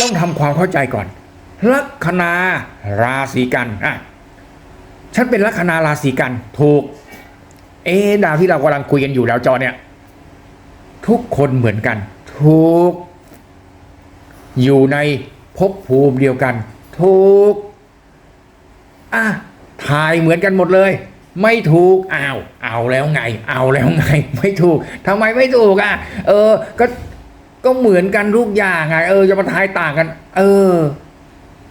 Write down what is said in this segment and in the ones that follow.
ต้องทำความเข้าใจก่อน ลัคนาราศีกันอะฉันเป็นลัคนาราศีกันถูก เอดาวที่เรากำลังคุยกันอยู่แล้วจอเนี่ย ทุกคนเหมือนกัน ถูก อยู่ในภพภูมิเดียวกัน ถูกอะถ่ายเหมือนกันหมดเลย ไม่ถูกอ้าวเอาแล้วไง เอาแล้วไง ไม่ถูกทำไมไม่ถูกอะ เออ ก็ ก็เหมือนกันทุกอย่างไงเออจะมาทายต่างกัน เออ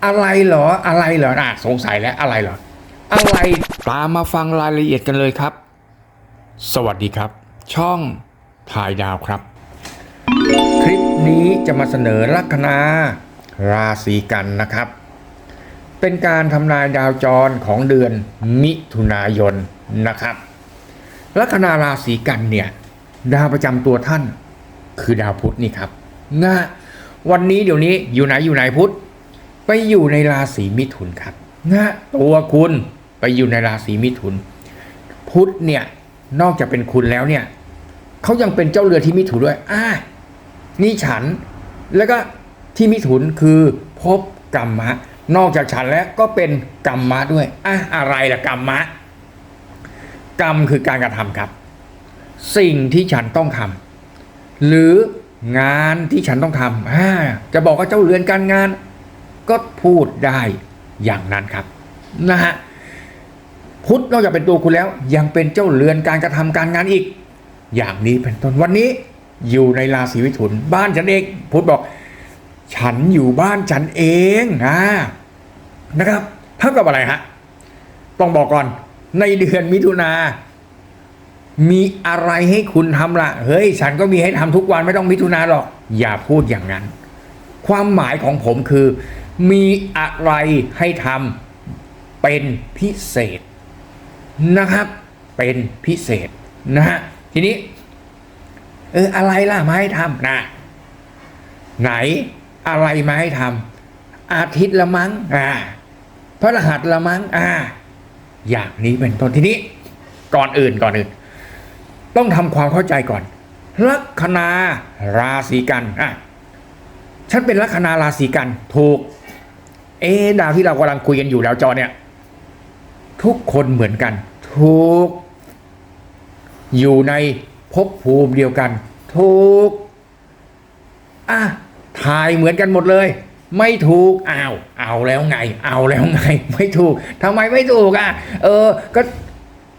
อะไรเหรออะไรเหรออะสงสัยแล้วอะไรเหรอ อะไรตามมาฟังรายละเอียดกันเลยครับ สวัสดีครับ ช่องถ่ายดาวครับ คลิปนี้จะมาเสนอลัคนาราศีกันนะครับ เป็นการทำนายดาวจรของเดือนมิถุนายนนะครับลัคนาราศีกันเนี่ย ดาวประจำตัวท่าน คือดาวพุธนี่ครับนะวันนี้เดี๋ยวนี้อยู่ไหนอยู่ไหนพุธไปอยู่ในราศีมิถุนครับนะตัวคุณไปอยู่ในราศีมิถุน พุธเนี่ยนอกจากเป็นคุณแล้วเนี่ยเขายังเป็นเจ้าเรือที่มิถุนด้วยอ่านี่ฉันแล้วก็ที่มิถุนคือภพกรรมะ นอกจากฉันแล้วก็เป็นกรรมะด้วยอะอะไรล่ะกรรมะ กรรมคือการกระทำครับ สิ่งที่ฉันต้องทำ หรืองานที่ฉันต้องทำจะบอกว่าเจ้าเรือนการงาน ก็พูดได้อย่างนั้นครับนะฮะพุทธนอกจากเป็นตัวคุณแล้ว ยังเป็นเจ้าเรือนการกระทำการงานอีก อย่างนี้เป็นต้นวันนี้อยู่ในราศีมิถุน บ้านฉันเองพุทธบอก ฉันอยู่บ้านฉันเองอ่านะครับเท่ากับอะไรฮะต้องบอกก่อนในเดือนมิถุนา มีอะไรให้คุณทำล่ะเฮ้ย ฉันก็มีให้ทำทุกวันไม่ต้องมิถุนาหรอก อย่าพูดอย่างนั้น ความหมายของผมคือ มีอะไรให้ทำเป็นพิเศษนะครับ เป็นพิเศษนะฮะทีนี้ เอออะไรล่ะมาให้ทำนะไหนอะไรมาให้ทำอาทิตย์ละมั้งอ่าพระรหัสละมั้งอ่าอย่างนี้เป็นต้นทีนี้ ก่อนอื่นก่อนอื่น ต้องทำความเข้าใจก่อน ลัคนาราศีกันอะฉันเป็นลัคนาราศีกันถูก เอดาวที่เรากำลังคุยกันอยู่แล้วจอเนี่ย ทุกคนเหมือนกัน ถูก อยู่ในภพภูมิเดียวกัน ถูกอะถ่ายเหมือนกันหมดเลย ไม่ถูกอ้าวเอาแล้วไง เอาแล้วไง ไม่ถูกทำไมไม่ถูกอะ เออ ก็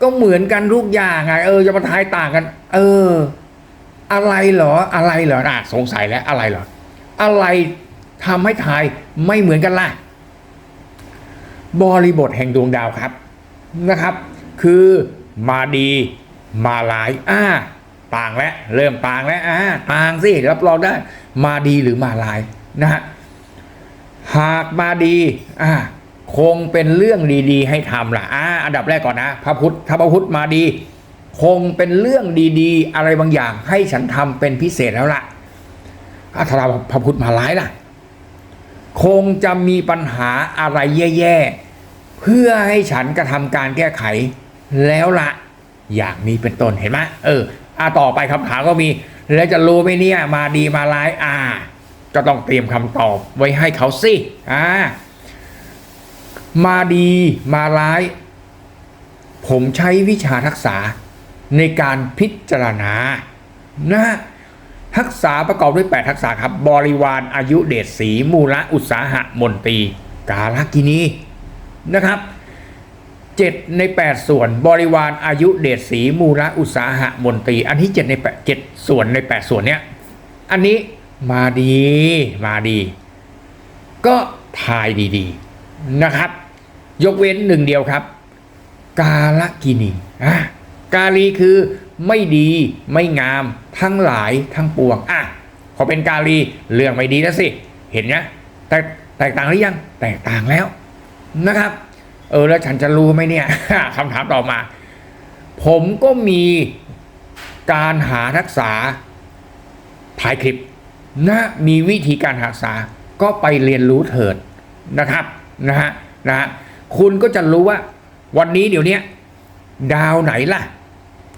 ก็เหมือนกันทุกอย่างไงเออจะมาทายต่างกัน เออ อะไรเหรออะไรเหรออะสงสัยแล้วอะไรเหรอ อะไรทำให้ทายไม่เหมือนกันล่ะ บริบทแห่งดวงดาวครับนะครับ คือมาดีมาหลายอ่าต่างแล้วเริ่มต่างแล้วอ่าต่างสิรับรองได้ มาดีหรือมาลายนะฮะหากมาดีอ่า คงเป็นเรื่องดีๆ ให้ทำล่ะอ่าอันดับแรกก่อนนะ พระพุทธถ้าพระพุทธมาดี คงเป็นเรื่องดีๆ อะไรบางอย่างให้ฉันทำเป็นพิเศษแล้วล่ะอะถ้าเราพระพุทธมาหลายล่ะ คงจะมีปัญหาอะไรแย่ๆ เพื่อให้ฉันกระทำการแก้ไขแล้วละอย่างนี้เป็นต้นเห็นไหมเอออะต่อไปคำถามก็มี แล้วจะรู้ไหมเนี่ย มาดีมาร้าย อ่า ก็ต้องเตรียมคำตอบไว้ให้เขาสิอ่า มาดีมาร้าย ผมใช้วิชาทักษะในการพิจารณานะฮะทักษะประกอบด้วย 8 ทักษะครับ บริวารอายุเดชสีมูละอุตสาหะมนตรีกาลกินีนะครับ7ใน 8 ส่วนบริวารอายุเดชสีมูละอุตสาหะมนตรี อันที่7ใน8 7ส่วนใน 8 ส่วนเนี้ยอันนี้มาดีมาดี ก็ทายดีๆนะครับ ยกเว้นหนึ่งเดียวครับ กาลกินีอะกาลีคือไม่ดีไม่งามทั้งหลายทั้งปวงอะพอเป็นกาลีเรื่องไม่ดีแล้วสิ เห็นนะแตกแตกต่างหรือยัง แตกต่างแล้วนะครับ เออแล้วฉันจะรู้ไหมเนี่ยคำถามต่อมา ผมก็มีการหาทักษะถ่ายคลิปนะมีวิธีการหาทักษะก็ไปเรียนรู้เถิดนะครับนะฮะนะฮะ คุณก็จะรู้ว่า วันนี้เดี๋ยวนี้ดาวไหนล่ะ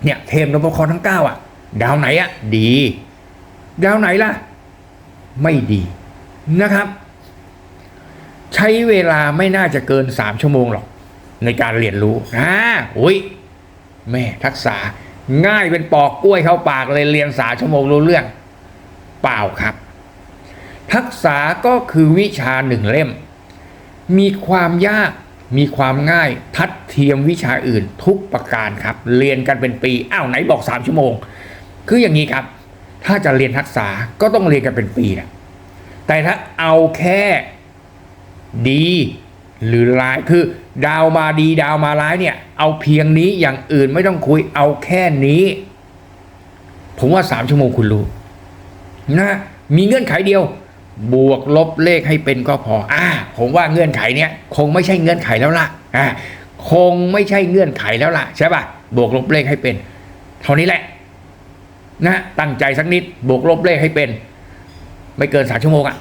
เนี่ยเทมนพคราทั้งเก้าอะ ดาวไหนอะ ดี ดาวไหนล่ะ ไม่ดีนะครับ ใช้เวลาไม่น่าจะเกินสามชั่วโมงหรอก ในการเรียนรู้อ่าอุ้ยแม่ทักษะง่ายเป็นปอกกล้วยเข้าปากเลยเรียนสามชั่วโมงรู้เรื่อง เปล่าครับ ทักษะก็คือวิชาหนึ่งเล่ม มีความยาก มีความง่ายทัดเทียมวิชาอื่นทุกประการครับ เรียนกันเป็นปีอ้าวไหนบอกสามชั่วโมง คืออย่างนี้ครับ ถ้าจะเรียนทักษะก็ต้องเรียนกันเป็นปีนะแต่ถ้าเอาแค่ดี หรือร้ายคือดาวมาดีดาวมาร้ายเนี่ย เอาเพียงนี้อย่างอื่นไม่ต้องคุยเอาแค่นี้ ผมว่าสามชั่วโมงคุณรู้นะมีเงื่อนไขเดียว บวกลบเลขให้เป็นก็พออ่าผมว่าเงื่อนไขเนี้ยคงไม่ใช่เงื่อนไขแล้วล่ะอ่าคงไม่ใช่เงื่อนไขแล้วล่ะ ใช่ป่ะบวกลบเลขให้เป็น เท่านี้แหละ นะตั้งใจสักนิดบวกลบเลขให้เป็น ไม่เกินสามชั่วโมงอะ่ะ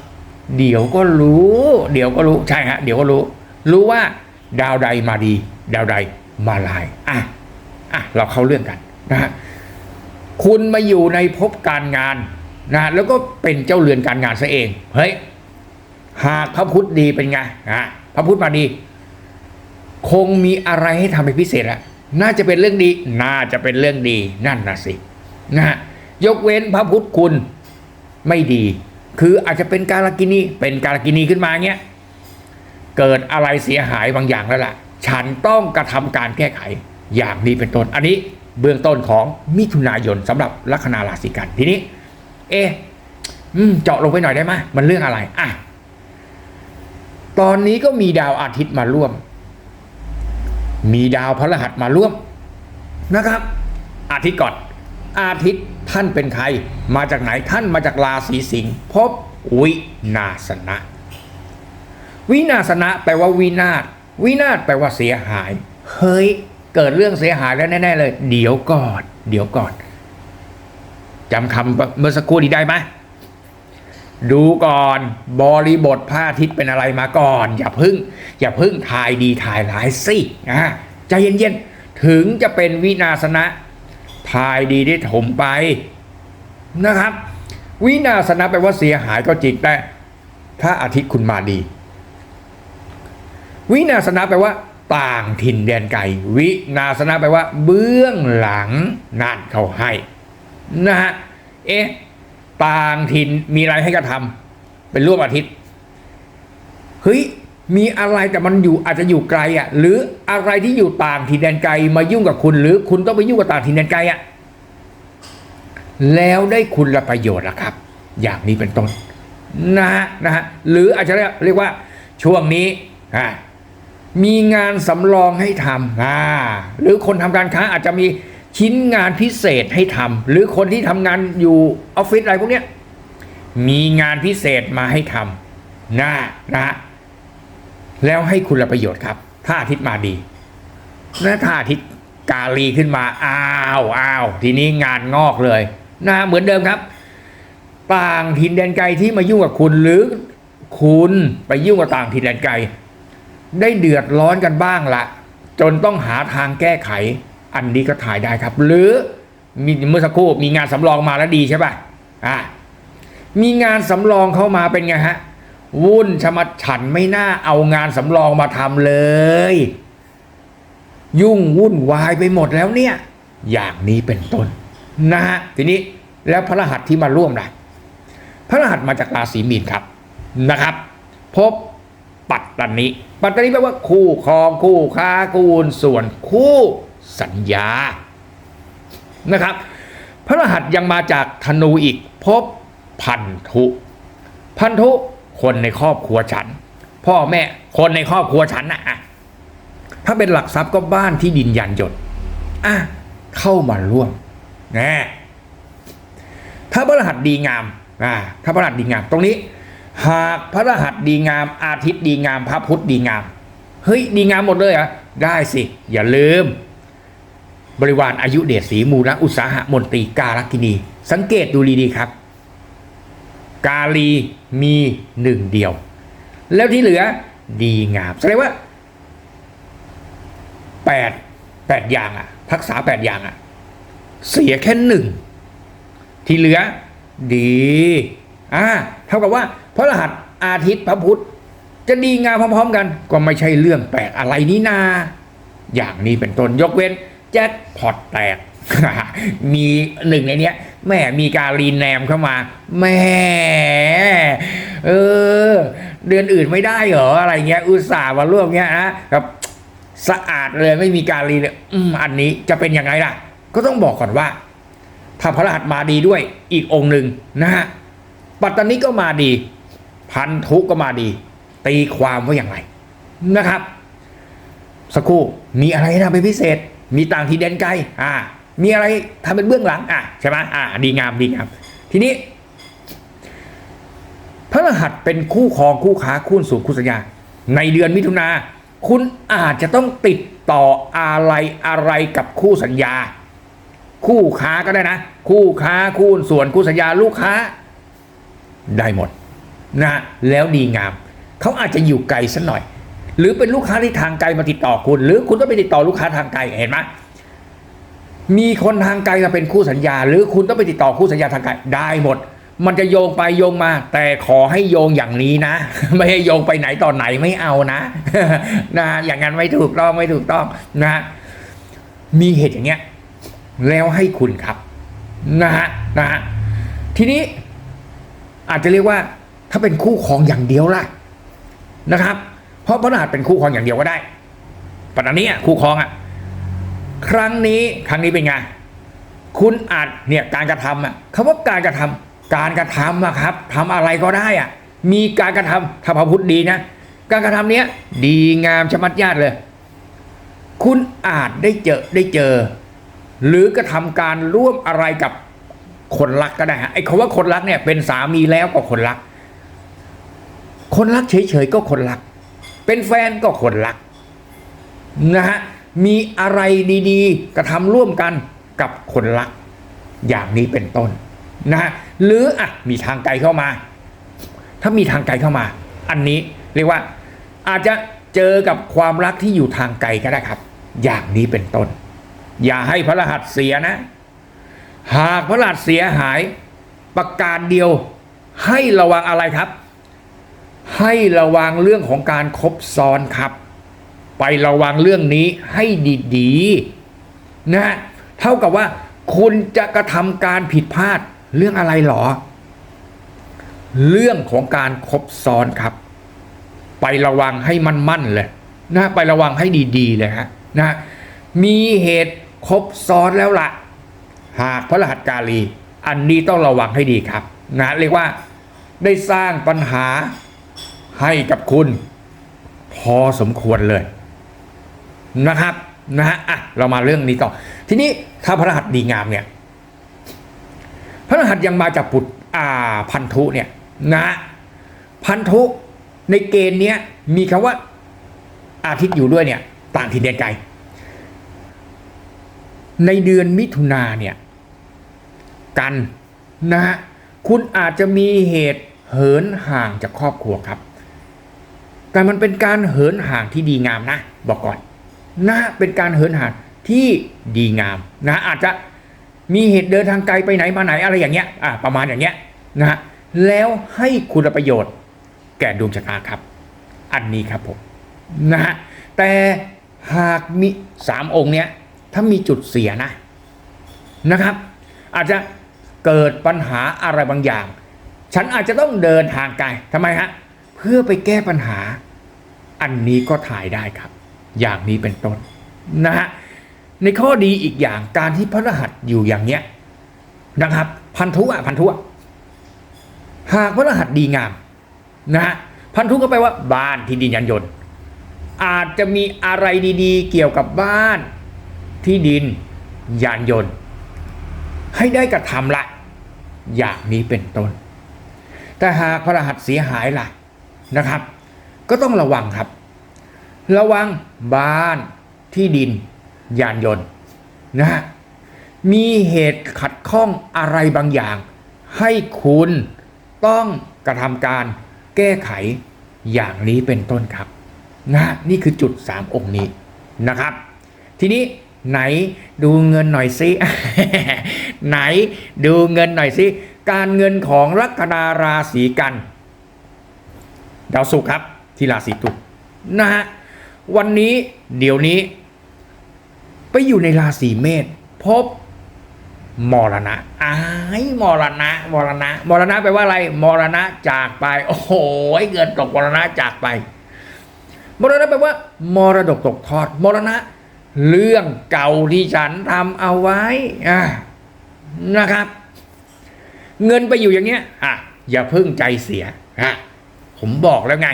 เดี๋ยวก็รู้ เดี๋ยวก็รู้ใช่ฮะเดี๋ยวก็รู้ รู้ว่าดาวใดมาดี ดาวใดมาลายอะอะเราเข้าเรื่องกันนะฮะคุณมาอยู่ในภพการงาน นะแล้วก็เป็นเจ้าเรือนการงานซะเองเฮ้ยหากพระพุทธดีเป็นไงอะพระพุทธมาดี คงมีอะไรให้ทำเป็นพิเศษอะน่าจะเป็นเรื่องดี น่าจะเป็นเรื่องดีนั่นนะสินะฮะยกเว้นพระพุทธคุณไม่ดี คืออาจจะเป็นการกินีเป็นการกินีขึ้นมาเงี้ยเกิดอะไรเสียหายบางอย่างแล้วล่ะ ฉันต้องกระทำการแก้ไขอย่างนี้เป็นต้น อันนี้เบื้องต้นของมิถุนายนสำหรับลัคนาราศีกันทีนี้ เออเจาะลงไปหน่อยได้ไหมมันเรื่องอะไรอะตอนนี้ก็มีดาวอาทิตย์มาร่วม มีดาวพฤหัสมาร่วมนะครับ อาทิตย์ก่อน อาทิตย์ท่านเป็นใคร มาจากไหนท่านมาจากราศีสิงห์พบวินาศนะ วินาศนะแปลว่าวินาศวินาศแปลว่าเสียหาย เฮ้ย เกิดเรื่องเสียหายแล้วแน่ ๆ เลย เดี๋ยวก่อน เดี๋ยวก่อน จำคำเมื่อสักครู่นี้ได้ไหมดูก่อนบริบทพระอาทิตย์เป็นอะไรมาก่อน อย่าพึ่ง อย่าพึ่งทายดีทายร้ายสิอะใจเย็นๆ ถึงจะเป็นวินาศนะทายดีได้ถมไปนะครับ วินาศนะแปลว่าเสียหายก็จริงแต่พระอาทิตย์คุณมาดี วินาศนะแปลว่า ต่างถิ่นแดนไกลวินาศนะแปลว่า เบื้องหลังนั่นเขาให้ นะฮะเอ๊ะต่างถิ่นมีอะไรให้กระทำเป็นร่วมอาทิตย์เฮ้ยมีอะไรแต่มันอยู่อาจจะอยู่ไกลอะ หรืออะไรที่อยู่ต่างถิ่นแดนไกลมายุ่งกับคุณ หรือคุณต้องไปยุ่งกับต่างถิ่นแดนไกลอะแล้วได้คุณละประโยชน์ละครับ อย่างนี้เป็นต้นนะฮะนะฮะหรืออาจจะเรียกว่าช่วงนี้อ่ามีงานสำรองให้ทำอ่าหรือคนทำการค้าอาจจะมี ชิ้นงานพิเศษให้ทำหรือคนที่ทำงานอยู่ออฟฟิศอะไรพวกเนี้ยมีงานพิเศษมาให้ทำนะนะ แล้วให้คุณประโยชน์ครับ ถ้าอาทิตย์มาดีนะถ้าอาทิตย์กาลีขึ้นมาอ้าวอ้าวทีนี้งานงอกเลยนะเหมือนเดิมครับต่างถิ่นแดนไกลที่มายุ่งกับคุณหรือคุณไปยุ่งกับต่างถิ่นแดนไกล ได้เดือดร้อนกันบ้างละจนต้องหาทางแก้ไข อันนี้ก็ถ่ายได้ครับ หรือมีเมื่อสักครู่มีงานสำรองมาแล้วดีใช่ป่ะอ่ามีงานสำรองเข้ามาเป็นไงฮะวุ่นชะมัดฉันไม่น่าเอางานสำรองมาทำเลย ยุ่งวุ่นวายไปหมดแล้วเนี่ย อย่างนี้เป็นต้นนะฮะทีนี้แล้วพระรหัสที่มาร่วมนะพระรหัสมาจากราศีมีนครับนะครับ พบปัตตานิปัตตานิแปลว่าคู่ครองคู่ค้าคูณส่วนคู่ สัญญานะครับ พระรหัสยังมาจากธนูอีกพบพันธุ พันธุคนในครอบครัวฉัน พ่อแม่คนในครอบครัวฉันนะอะถ้าเป็นหลักทรัพย์ก็บ้านที่ดินยันยนต์อะเข้ามาร่วมแน่ถ้าพระรหัสดีงามอ่าถ้าพระรหัสดีงามตรงนี้ หากพระรหัสดีงาม อาทิตย์ดีงาม พระพุธดีงาม เฮ้ย ดีงามหมดเลยอะได้สิ อย่าลืม บริวารอายุเดชศรีมูลอุตสาหะมนตรีการกินี สังเกตดูดีๆครับ กาลีมีหนึ่งเดียว แล้วที่เหลือดีงามแสดงว่าแปดแปดอย่างอะทักษะแปดอย่างอะเสียแค่หนึ่งที่เหลือดีอ่าเท่ากับว่าพระรหัสอาทิตย์พระพุธจะดีงามพร้อมๆกัน ก็ไม่ใช่เรื่องแปลกอะไรนี่นา อย่างนี้เป็นต้นยกเว้น แจ็คพอตแตก มีหนึ่งในเนี้ยแม่มีการรีแนมเข้ามาแม่เออ เดือนอื่นไม่ได้เหรออะไรเงี้ย อุตส่าห์มาร่วมเงี้ยนะครับสะอาดเลยไม่มีการรีเลยอืมอันนี้จะเป็นยังไงล่ะ ก็ต้องบอกก่อนว่า ถ้าพระรหัสมาดีด้วยอีกองค์หนึ่งนะฮะปัตตานีก็มาดี พันธุก็มาดี ตีความว่าอย่างไรนะครับ สักครู่มีอะไรทำเป็นพิเศษ มีต่างที่เด่นไกลอ่า มีอะไรทำเป็นเบื้องหลัง อะใช่ไหมอ่า ดีงามดีงาม ทีนี้ พระรหัสเป็นคู่ครองคู่ค้าคู่สู่คู่สัญญา ในเดือนมิถุนาคุณอาจจะต้องติดต่ออะไรอะไรกับคู่สัญญา คู่ค้าก็ได้นะ คู่ค้าคู่ส่วนคู่สัญญาลูกค้า ได้หมดนะแล้วดีงาม เขาอาจจะอยู่ไกลสักหน่อย หรือเป็นลูกค้าที่ทางไกลมาติดต่อคุณ หรือคุณต้องไปติดต่อลูกค้าทางไกลเห็นไหมมีคนทางไกลมาเป็นคู่สัญญา หรือคุณต้องไปติดต่อคู่สัญญาทางไกลได้หมด มันจะโยงไปโยงมา แต่ขอให้โยงอย่างนี้นะ ไม่ให้โยงไปไหนตอนไหนไม่เอานะนะอย่างนั้นไม่ถูกต้องไม่ถูกต้องนะมีเหตุอย่างเงี้ยแล้วให้คุณครับนะฮะนะฮะทีนี้อาจจะเรียกว่าถ้าเป็นคู่ครองอย่างเดียวล่ะนะครับ เพราะพระรหัสเป็นคู่ครองอย่างเดียวก็ได้ปัจจุบันนี้คู่ครองอะครั้งนี้ครั้งนี้เป็นไงคุณอาจเนี่ยการกระทำอะคำว่าการกระทำการกระทำอะครับทำอะไรก็ได้อะมีการกระทำถ้าพระพุทธดีนะการกระทำเนี้ยดีงามชมัดญาติเลย คุณอาจได้เจอได้เจอ หรือกระทำการร่วมอะไรกับคนรักก็ได้ฮะไอ้คำว่าคนรักเนี่ยเป็นสามีแล้วก็คนรัก คนรักเฉยๆก็คนรัก เป็นแฟนก็คนรักนะฮะมีอะไรดีๆ กระทำร่วมกันกับคนรัก อย่างนี้เป็นต้นนะฮะหรืออะมีทางไกลเข้ามา ถ้ามีทางไกลเข้ามา อันนี้เรียกว่าอาจจะเจอกับความรักที่อยู่ทางไกลก็ได้ครับ อย่างนี้เป็นต้น อย่าให้พระรหัสเสียนะ หากพระรหัสเสียหายประการเดียวให้ระวังอะไรครับ ให้ระวังเรื่องของการคบซ้อนครับ ไประวังเรื่องนี้ให้ดีๆนะเท่ากับว่า คุณจะกระทำการผิดพลาดเรื่องอะไรหรอ เรื่องของการคบซ้อนครับ ไประวังให้มันมั่นๆเลยนะไประวังให้ดีๆเลยฮะนะมีเหตุครบซ้อนแล้วละ่ะ หากพระรหัสกาลี อันนี้ต้องระวังให้ดีครับนะเรียกว่าได้สร้างปัญหา ให้กับคุณ พอสมควรเลยนะครับนะฮะอะเรามาเรื่องนี้ต่อ ทีนี้ถ้าพระรหัสดีงามเนี่ย พระรหัสยังมาจากปุตอ่าพันธุเนี่ยนะพันธุในเกณฑ์เนี้ยมีคำว่าอาทิตย์อยู่ด้วยเนี่ย ต่างถิ่นแดนไกล ในเดือนมิถุนาเนี่ย กันนะฮะคุณอาจจะมีเหตุเหินห่างจากครอบครัวครับ แต่มันเป็นการเหินห่างที่ดีงามนะ บอกก่อนนะเป็นการเหินห่างที่ดีงามนะอาจจะมีเหตุเดินทางไกลไปไหนมาไหนอะไรอย่างเงี้ยอ่าประมาณอย่างเงี้ยนะฮะแล้วให้คุณประโยชน์แก่ดวงชะตาครับ อันนี้ครับผมนะฮะแต่หากมีสามองค์เนี้ยถ้ามีจุดเสียนะนะครับ อาจจะเกิดปัญหาอะไรบางอย่าง ฉันอาจจะต้องเดินทางไกลทำไมฮะ เพื่อไปแก้ปัญหา อันนี้ก็ถ่ายได้ครับ อย่างนี้เป็นต้นนะฮะในข้อดีอีกอย่างการที่พระรหัสอยู่อย่างเนี้ยนะครับ พันธุอะพันธุอะหากพระรหัสดีงามนะฮะพันธุก็แปลว่าบ้านที่ดินยานยนต์อาจจะมีอะไรดีๆ เกี่ยวกับบ้านที่ดินยานยนต์ ให้ได้กระทำละ อย่างนี้เป็นต้น แต่หากพระรหัสเสียหายล่ะ นะครับ ก็ต้องระวังครับ ระวังบ้านที่ดิน ยานยนต์นะฮะมีเหตุขัดข้องอะไรบางอย่าง ให้คุณต้องกระทำการแก้ไขอย่างนี้เป็นต้นครับนะนี่คือจุดสามองค์นี้นะครับ ทีนี้ไหนดูเงินหน่อยสิ ไหนดูเงินหน่อยสิ การเงินของลัคนาราศีกัน ดาวศุกร์ครับ ที่ราศีตุลนะฮะวันนี้เดี๋ยวนี้ ไปอยู่ในราศีเมษพบมรณะอ้ายมรณะมรณะมรณะแปลว่าอะไรมรณะจากไป โอ้โหเงินตกมรณะจากไป มรณะแปลว่า มรดกตกทอด มรณะ เรื่องเก่าที่ฉันทำเอาไว้อ่านะครับ เงินไปอยู่อย่างเนี้ยอะอย่าเพิ่งใจเสียอะ ผมบอกแล้วไง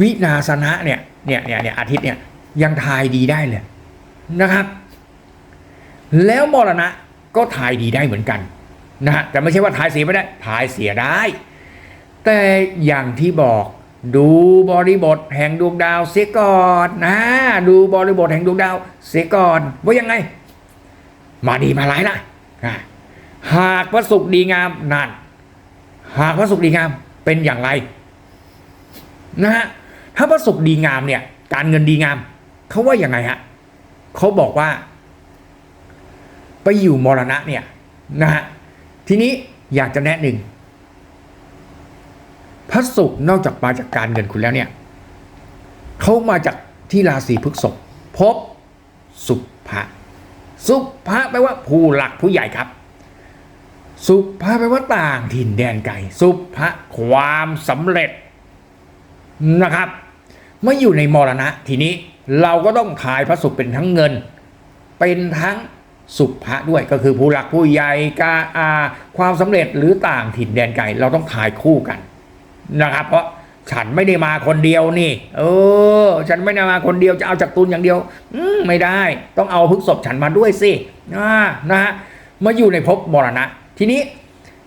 วินาสนะเนี่ยเนี่ยเนี่ยเนี่ยอาทิตย์เนี่ยยังทายดีได้เลยนะครับ แล้วมรณะก็ทายดีได้เหมือนกันนะฮะแต่ไม่ใช่ว่าทายเสียไม่ได้ทายเสียได้ แต่อย่างที่บอกดูบริบทแห่งดวงดาวเสียก่อนนะดูบริบทแห่งดวงดาวเสียก่อนว่ายังไง มาดีมาร้ายนะหากพระศุกร์ดีงามนั่น หากพระศุกร์ดีงามเป็นอย่างไรนะฮะถ้าพระศุกร์ดีงามเนี่ย การเงินดีงามเขาว่าอย่างไงฮะเขาบอกว่า ไปอยู่มรณะเนี่ยนะฮะทีนี้อยากจะแนะหนึ่งพระศุกร์นอกจากมาจากการเงินคุณแล้วเนี่ยเขามาจากที่ราศีพฤษภพบสุภะสุภะแปลว่าผู้หลักผู้ใหญ่ครับ สุภะแปลว่าต่างถิ่นแดนไกลสุภะความสำเร็จนะครับเมื่ออยู่ในมรณะ ทีนี้เราก็ต้องทายพระศุกร์เป็นทั้งเงิน เป็นทั้งสุภะด้วยก็คือผู้หลักผู้ใหญ่กาอาความสำเร็จหรือต่างถิ่นแดนไกลเราต้องทายคู่กันนะครับ เพราะฉันไม่ได้มาคนเดียวนี่ เออ ฉันไม่ได้มาคนเดียวจะเอาจากตุนอย่างเดียว อืมไม่ได้ ต้องเอาพฤกษบฉันมาด้วยสิอ่านะฮะมาอยู่ในภพมรณะ ทีนี้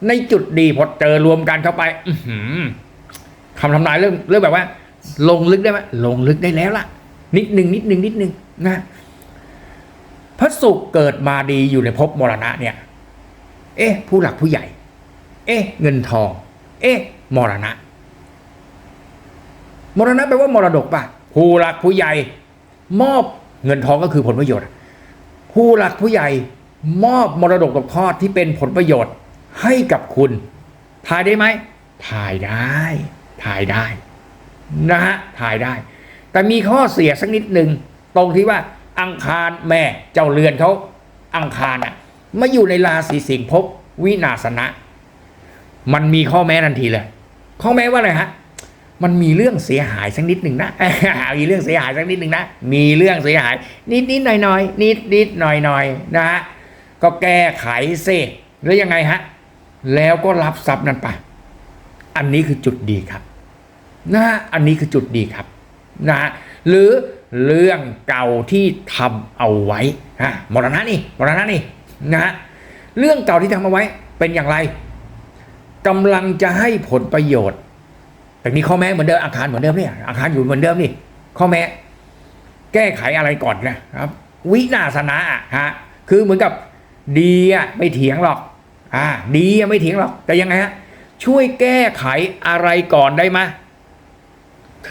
ในจุดดีพอเจอรวมกันเข้าไปอืคำทำนายเรื่องเรื่องแบบว่า ลงลึกได้ไหมลงลึกได้แล้วล่ะ นิดหนึ่งนิดหนึ่งนิดหนึ่งนะพระศุกร์เกิดมาดีอยู่ในภพมรณะเนี่ย เอ๊ะ ผู้หลักผู้ใหญ่ เอ๊ะ เงินทอง เอ๊ะ มรณะ มรณะแปลว่ามรดกป่ะ ผู้หลักผู้ใหญ่ มอบเงินทองก็คือผลประโยชน์ ผู้หลักผู้ใหญ่ มอบมรดกตกทอดที่เป็นผลประโยชน์ให้กับคุณทายได้ไหมทายได้ทายได้นะฮะทายได้ แต่มีข้อเสียสักนิดหนึ่งตรงที่ว่าอังคารแม่เจ้าเรือนเขาอังคารอะมาอยู่ในราศีสิงห์ภพวินาศนะ มันมีข้อแม้ทันทีเลย ข้อแม้ว่าอะไรฮะมันมีเรื่องเสียหายสักนิดหนึ่งนะ มีเรื่องเสียหายสักนิดหนึ่งนะ มีเรื่องเสียหาย นิดนิดหน่อยหน่อยนิดนิดหน่อยหน่อยนะฮะ ก็แก้ไขเสแล้วยังไงฮะ แล้วก็รับทรัพย์นั้นไป อันนี้คือจุดดีครับนะฮะอันนี้คือจุดดีครับนะฮะหรือเรื่องเก่าที่ทำเอาไว้ฮะมรณะนี่มรณะนี่นะฮะเรื่องเก่าที่ทำเอาไว้เป็นอย่างไรกำลังจะให้ผลประโยชน์แต่มีข้อแม้เหมือนเดิมอาคารเหมือนเดิมเนี่ยอาคารอยู่เหมือนเดิมนี่ข้อแม้ แก้ไขอะไรก่อนนะครับ วินาศนะฮะคือเหมือนกับ ดีอะไม่เถียงหรอก อ่า ดีอะไม่เถียงหรอก แต่ยังไงฮะ ช่วยแก้ไขอะไรก่อนได้ไหม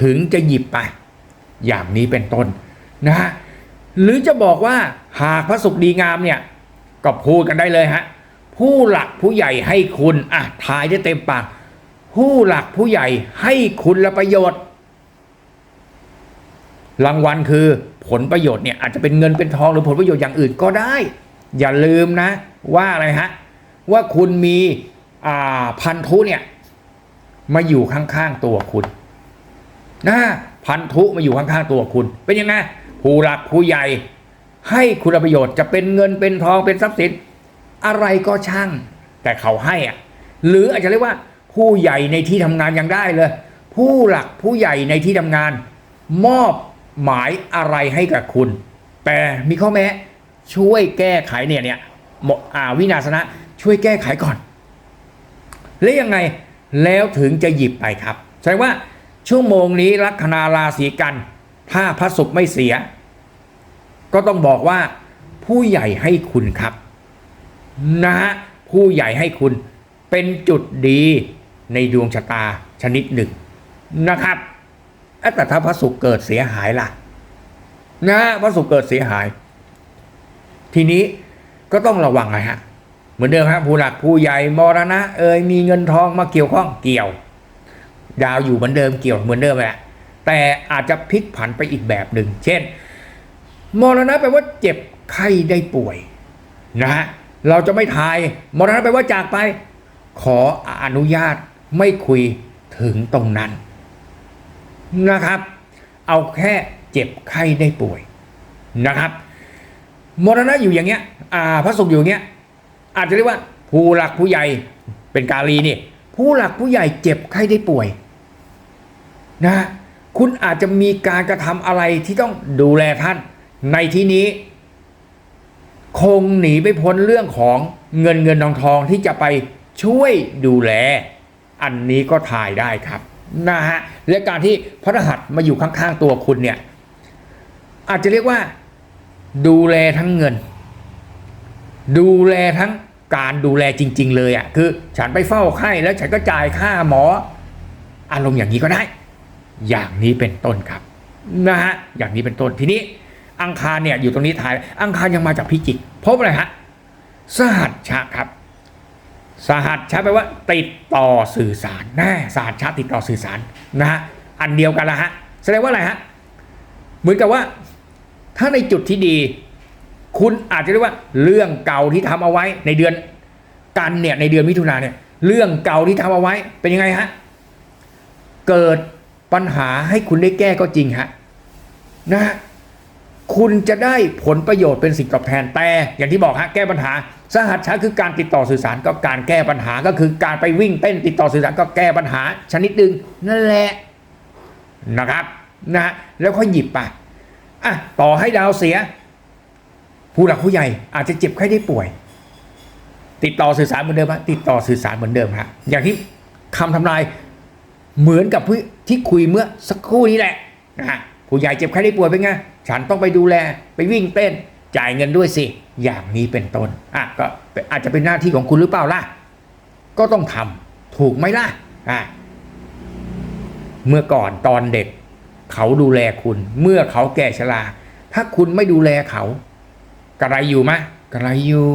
ถึงจะหยิบไป อย่างนี้เป็นต้นนะฮะ หรือจะบอกว่าหากพระศุกดีงามเนี่ย ก็พูดกันได้เลยฮะ ผู้หลักผู้ใหญ่ให้คุณอะทายได้เต็มปาก ผู้หลักผู้ใหญ่ให้คุณละประโยชน์ รางวัลคือผลประโยชน์เนี่ยอาจจะเป็นเงินเป็นทองหรือผลประโยชน์อย่างอื่นก็ได้ อย่าลืมนะว่าอะไรฮะว่าคุณมีอ่าพันธุเนี่ยมาอยู่ข้างๆตัวคุณนะพันธุมาอยู่ข้างๆตัวคุณ เป็นยังไงผู้หลักผู้ใหญ่ ให้คุณประโยชน์จะเป็นเงินเป็นทองเป็นทรัพย์สินอะไรก็ช่าง แต่เขาให้อะหรืออาจจะเรียกว่าผู้ใหญ่ในที่ทำงานยังได้เลย ผู้หลักผู้ใหญ่ในที่ทำงาน มอบหมายอะไรให้กับคุณ แต่มีข้อแม้ ช่วยแก้ไขเนี่ยเนี่ยหมออ่าวินาศนะช่วยแก้ไขก่อน แล้วยังไงแล้วถึงจะหยิบไปครับแสดงว่าชั่วโมงนี้ลัคนาราศีกัน ถ้าพระศุกร์ไม่เสีย ก็ต้องบอกว่า ผู้ใหญ่ให้คุณครับ นะฮะผู้ใหญ่ให้คุณเป็นจุดดีในดวงชะตาชนิดหนึ่งนะครับแต่ถ้าพระศุกร์เกิดเสียหายล่ะ นะพระศุกร์เกิดเสียหาย ทีนี้ก็ต้องระวังนะฮะเหมือนเดิมครับผู้หลักผู้ใหญ่มรณะ เอ่ยมีเงินทองมาเกี่ยวข้องเกี่ยว ดาวอยู่เหมือนเดิมเกี่ยวเหมือนเดิมแหละแต่อาจจะพลิกผันไปอีกแบบหนึ่งเช่น มรณะแปลว่าเจ็บไข้ได้ป่วยนะฮะเราจะไม่ทายมรณะแปลว่าจากไป ขออนุญาตไม่คุยถึงตรงนั้นนะครับ เอาแค่เจ็บไข้ได้ป่วยนะครับ มรณะอยู่อย่างเงี้ย อ่า พระศุกร์อยู่อย่างเงี้ย อาจจะเรียกว่า ผู้หลักผู้ใหญ่เป็นกาลีนี่ ผู้หลักผู้ใหญ่เจ็บไข้ได้ป่วย นะฮะคุณอาจจะมีการกระทำอะไรที่ต้องดูแลท่าน ในที่นี้ คงหนีไม่พ้นเรื่องของเงินเงินทองทองที่จะไปช่วยดูแล อันนี้ก็ถ่ายได้ครับนะฮะและการที่พระรหัสมาอยู่ข้างๆตัวคุณเนี่ย อาจจะเรียกว่า ดูแลทั้งเงิน ดูแลทั้งการดูแลจริง ๆ เลยอะ่ะคือฉันไปเฝ้าไข้แล้วฉันก็จ่ายค่าหมอ อารมณ์อย่างนี้ก็ได้ อย่างนี้เป็นต้นครับนะฮะอย่างนี้เป็นต้นทีนี้ อังคารเนี่ยอยู่ตรงนี้ท้าย อังคารยังมาจากพิจิกพบอะไรฮะสหัสชะครับ สหัสชะแปลว่า ติดต่อสื่อสารแน่สหัสชะติดต่อสื่อสารนะฮะอันเดียวกันละฮะแสดงว่าอะไรฮะเหมือนกับว่า ถ้าในจุดที่ดี คุณอาจจะเรียกว่าเรื่องเก่าที่ทำเอาไว้ในเดือนกันเนี่ยในเดือนมิถุนาเนี่ย เรื่องเก่าที่ทำเอาไว้เป็นยังไงฮะเกิดปัญหาให้คุณได้แก้ก็จริงฮะนะฮะคุณจะได้ผลประโยชน์เป็นสิ่งตอบแทนแต่อย่างที่บอกฮะแก้ปัญหา สหัสชะคือการติดต่อสื่อสารก็การแก้ปัญหาก็คือการไปวิ่งเต้นติดต่อสื่อสารก็แก้ปัญหา ชนิดหนึ่งนั่นแหละนะครับนะฮะแล้วค่อยหยิบไป อะต่อให้ดาวเสีย ผู้หลักผู้ใหญ่อาจจะเจ็บไข้ได้ป่วย ติดต่อสื่อสารเหมือนเดิมฮะติดต่อสื่อสารเหมือนเดิมฮะอย่างที่คำทำนายเหมือนกับที่คุยเมื่อสักครู่นี้แหละนะฮะผู้ใหญ่เจ็บไข้ได้ป่วยเป็นไงฉันต้องไปดูแลไปวิ่งเต้นจ่ายเงินด้วยสิ อย่างนี้เป็นต้นอะก็อาจจะเป็นหน้าที่ของคุณหรือเปล่าล่ะ ก็ต้องทำถูกไหมล่ะอะเมื่อก่อนตอนเด็ก เขาดูแลคุณเมื่อเขาแก่ชราถ้าคุณไม่ดูแลเขากระไรอยู่มะกระไรอยู่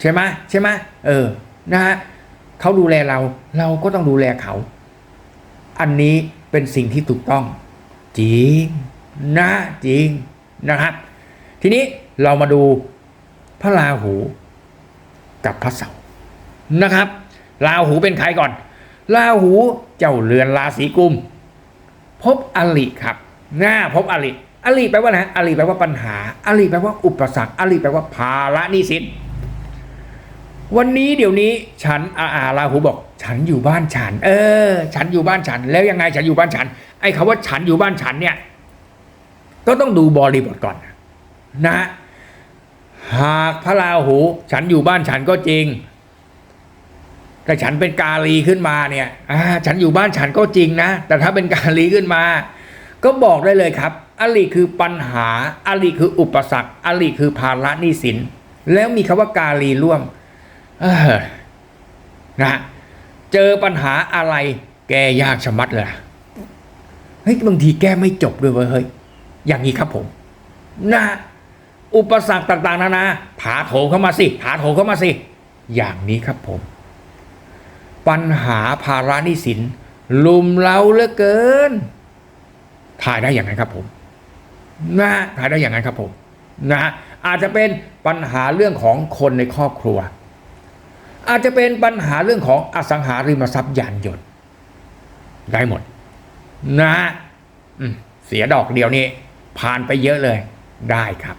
ใช่ไหมใช่ไหมเออนะฮะเขาดูแลเราเราก็ต้องดูแลเขา อันนี้เป็นสิ่งที่ถูกต้อง จริงนะจริงนะครับ ทีนี้เรามาดูพระราหูกับพระเสาร์นะครับราหูเป็นใครก่อนราหูเจ้าเรือนราศีกุม พบอลิครับหน้าพบอลิอลิแปลว่าอะไรอลิแปลว่าปัญหาอลิแปลว่าอุปสรรคอลิแปลว่าภาระนี้สินวันนี้เดี๋ยวนี้ฉันอาอาราหูบอก ฉันอยู่บ้านฉัน เออ ฉันอยู่บ้านฉัน แล้วยังไงฉันอยู่บ้านฉัน ไอ้คาว่าฉันอยู่บ้านฉันเนี่ย ก็ต้องดูบริบทก่อนนะ หากพระราหู ฉันอยู่บ้านฉันก็จริง แต่ฉันเป็นกาลีขึ้นมาเนี่ยอ่าฉันอยู่บ้านฉันก็จริงนะ แต่ถ้าเป็นกาลีขึ้นมา ก็บอกได้เลยครับอลิคือปัญหาอลิคืออุปสรรคอลิคือภาระหนี้สิน แล้วมีคำว่ากาลีร่วมเออนะเจอปัญหาอะไรแก้ยากชะมัดเลยเฮ้ยบางทีแก้ไม่จบด้วยเว้ยเฮ้ยอย่างนี้ครับผม นะ อุปสรรคต่างๆ นานาถาโถเข้ามาสิถาโถเข้ามาสิ อย่างนี้ครับผม ปัญหาภาระหนี้สิน ลุมเราเหลือเกิน ถ่ายได้อย่างนั้นครับผมนะถ่ายได้อย่างนั้นครับผมนะอาจจะเป็นปัญหาเรื่องของคนในครอบครัว อาจจะเป็นปัญหาเรื่องของอสังหาริมทรัพย์ยานยนต์ ได้หมด นะอืเสียดอกเดียวนี่ผ่านไปเยอะเลย ได้ครับ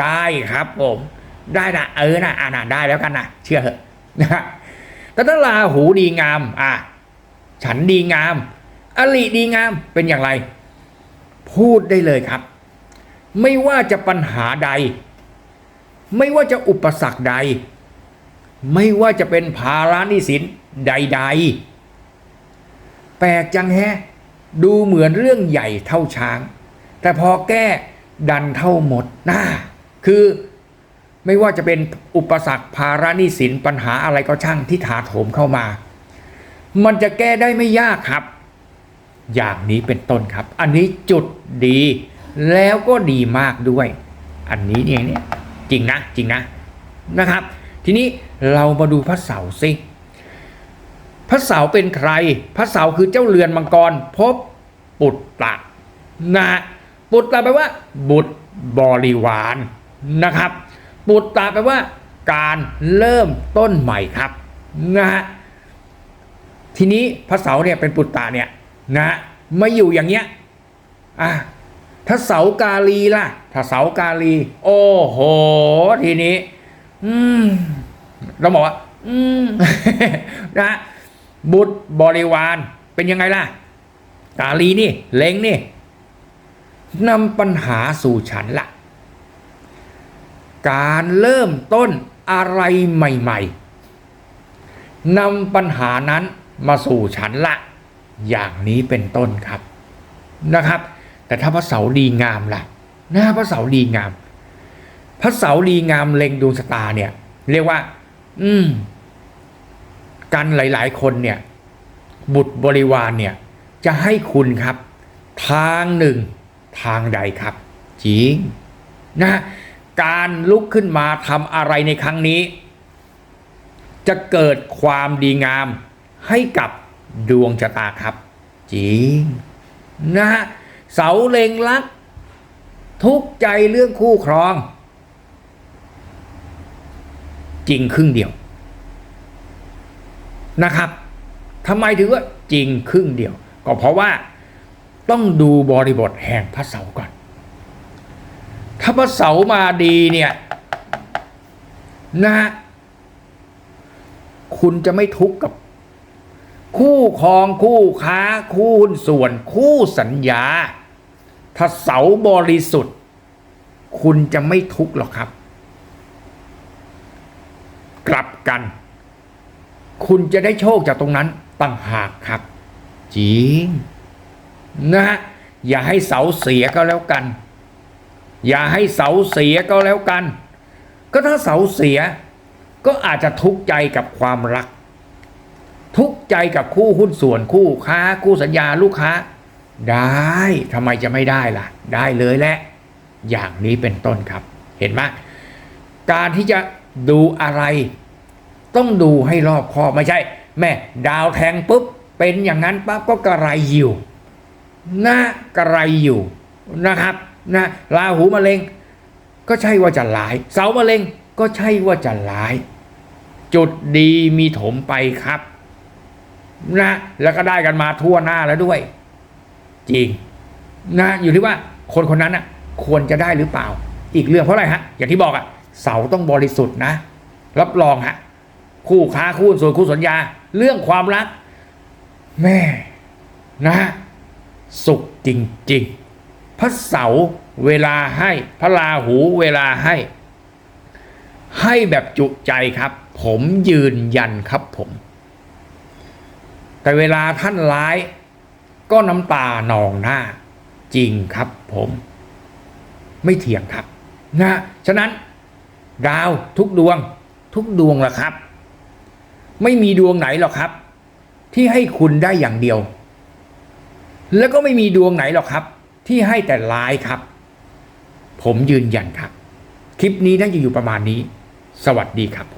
ได้ครับผม ได้นะเออนะอ่านะได้แล้วกันนะเชื่อเถอะนะ แต่ถ้าราหูดีงาม อะ ฉันดีงามอลิดีงามเป็นอย่างไร พูดได้เลยครับ ไม่ว่าจะปัญหาใด ไม่ว่าจะอุปสรรคใด ไม่ว่าจะเป็นภาระหนี้สินใด ๆ แปลกจังแฮะ ดูเหมือนเรื่องใหญ่เท่าช้าง แต่พอแก้ดันเท่าหมดหน้าคือ ไม่ว่าจะเป็นอุปสรรคภาระหนี้สินปัญหาอะไรก็ช่างที่ถาโถมเข้ามา มันจะแก้ได้ไม่ยากครับ อย่างนี้เป็นต้นครับ อันนี้จุดดีแล้วก็ดีมากด้วย อันนี้เนี่ยเนี่ยจริงนะจริงนะนะครับ ทีนี้เรามาดูพระเสาร์สิพระเสาร์เป็นใคร พระเสาร์คือเจ้าเรือนมังกรพบปุตตะนะฮะปุตตะแปลว่า บุตรบริวารนะครับ ปุตตะแปลว่า การเริ่มต้นใหม่ครับนะฮะทีนี้พระเสาร์เนี่ยเป็นปุตตะเนี่ยนะฮะมาอยู่อย่างเงี้ยอะถ้าเสากาลีล่ะ ถ้าเสากาลี โอ้โห ทีนี้ อืมเราบอกว่า อืมนะบุตรบริวารเป็นยังไงล่ะ กาลีนี่ เล็งนี่นำปัญหาสู่ฉันละ การเริ่มต้นอะไรใหม่ๆนำปัญหานั้นมาสู่ฉันละ อย่างนี้เป็นต้นครับนะครับ แต่ถ้าพระเสาร์ดีงามล่ะนะพระเสาร์ดีงาม พระเสาร์ดีงามเล็งดวงชะตาเนี่ยเรียกว่า อืม กันหลายๆ คนเนี่ย บุตรบริวารเนี่ย จะให้คุณครับ ทางหนึ่ง ทางใดครับ จริงนะ การลุกขึ้นมาทำอะไรในครั้งนี้ จะเกิดความดีงามให้กับดวงชะตาครับ จริง นะฮะเสาเล็งลัก ทุกใจเรื่องคู่ครอง จริงครึ่งเดียว นะครับทำไมถึงว่าจริงครึ่งเดียว ก็เพราะว่าต้องดูบริบทแห่งพระเสาก่อน ถ้าพระเสามาดีเนี่ยนะฮะคุณจะไม่ทุกข์กับ คู่ครองคู่ค้า คู่หุ้นส่วน คู่สัญญา ถ้าเสาบริสุทธิ์ คุณจะไม่ทุกข์หรอกครับ กลับกัน คุณจะได้โชคจากตรงนั้นต่างหากครับ จริง นะฮะอย่าให้เสาเสียก็แล้วกัน อย่าให้เสาเสียก็แล้วกัน ก็ถ้าเสาเสียก็อาจจะทุกข์ใจกับความรัก ทุกข์ใจกับคู่หุ้นส่วนคู่ค้า คู่สัญญาลูกค้า ได้ทำไมจะไม่ได้ล่ะ ได้เลยแหละ อย่างนี้เป็นต้นครับ เห็นไหมการที่จะดูอะไร ต้องดูให้รอบคอบไม่ใช่ แม่ดาวแทงปุ๊บ เป็นอย่างนั้นปั๊บก็กระไรอยู่นะกระไรอยู่นะครับนะราหูมะเร็ง ก็ใช่ว่าจะร้าย เสามะเร็งก็ใช่ว่าจะร้าย จุดดีมีถมไปครับนะแล้วก็ได้กันมาทั่วหน้าแล้วด้วย จริงนะอยู่ที่ว่าคนคนนั้นน่ะควรจะได้หรือเปล่า อีกเรื่องเพราะอะไรฮะ อย่างที่บอกอะเสาต้องบริสุทธิ์นะ รับรองฮะ คู่ค้าคู่ส่วนคู่สัญญา เรื่องความรัก แม่นะ สุขจริง ๆ พระเสาร์เวลาให้ พระราหูเวลาให้ ให้แบบจุใจครับ ผมยืนยันครับผม แต่เวลาท่านร้าย ก็น้ำตานองหน้า จริงครับผม ไม่เถียงครับนะฉะนั้น ดาวทุกดวง ทุกดวงละครับ ไม่มีดวงไหนหรอกครับ ที่ให้คุณได้อย่างเดียว แล้วก็ไม่มีดวงไหนหรอกครับ ที่ให้แต่ร้ายครับ ผมยืนยันครับ คลิปนี้น่าจะอยู่ประมาณนี้ สวัสดีครับผม